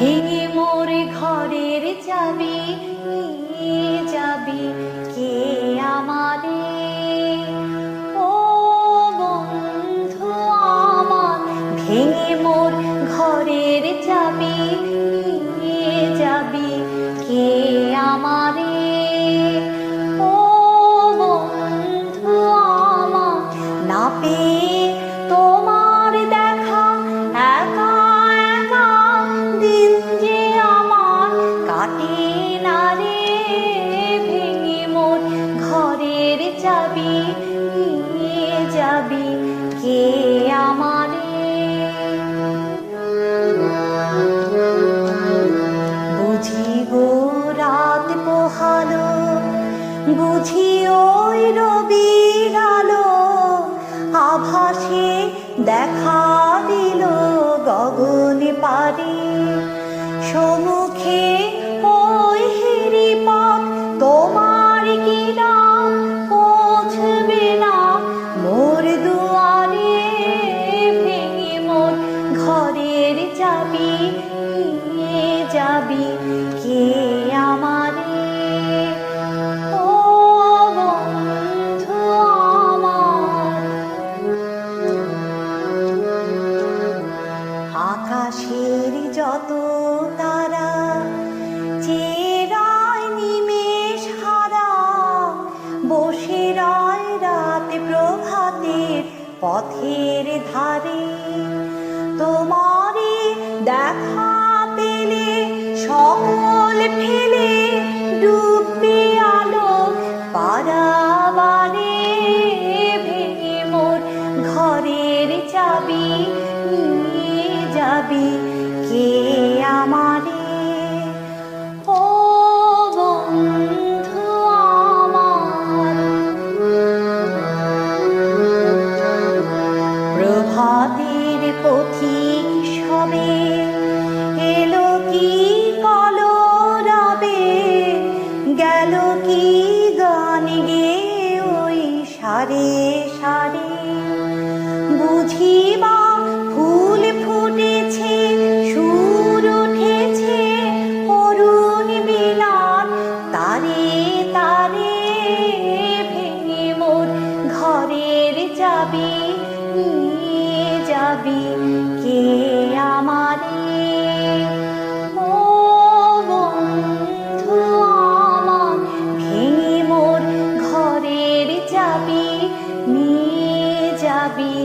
ভেঙে মোর ঘরের চাবি, নিয়ে যাবি কে আমাদের ও বন্ধু আমার, ভেঙে মোর ঘরের চাবি, নিয়ে যাবি কে বুঝি ওই রবির আলো আভাসে দেখা দিল গগন পারে। সমুখে আকাশের যত তারা, চেরায় নিমেষ হারা, বসে রায় রাত প্রভাতের পথের ধারে। তোমারে দেখা পেলে, সকল ফেলে ডুববে আলো, পারাবারে ভেঙে মোর ঘরের চাবি। যাবি কে আমারে? ও বন্ধু আমার। প্রভাতের পথিক সবে এলো কি কলরাবে? গেল কি গান গে ওই সারে সারে? বুঝিবা যাবি কে আমারে? ও বন্ধু ঘরের যাবি নিয়ে যাবি।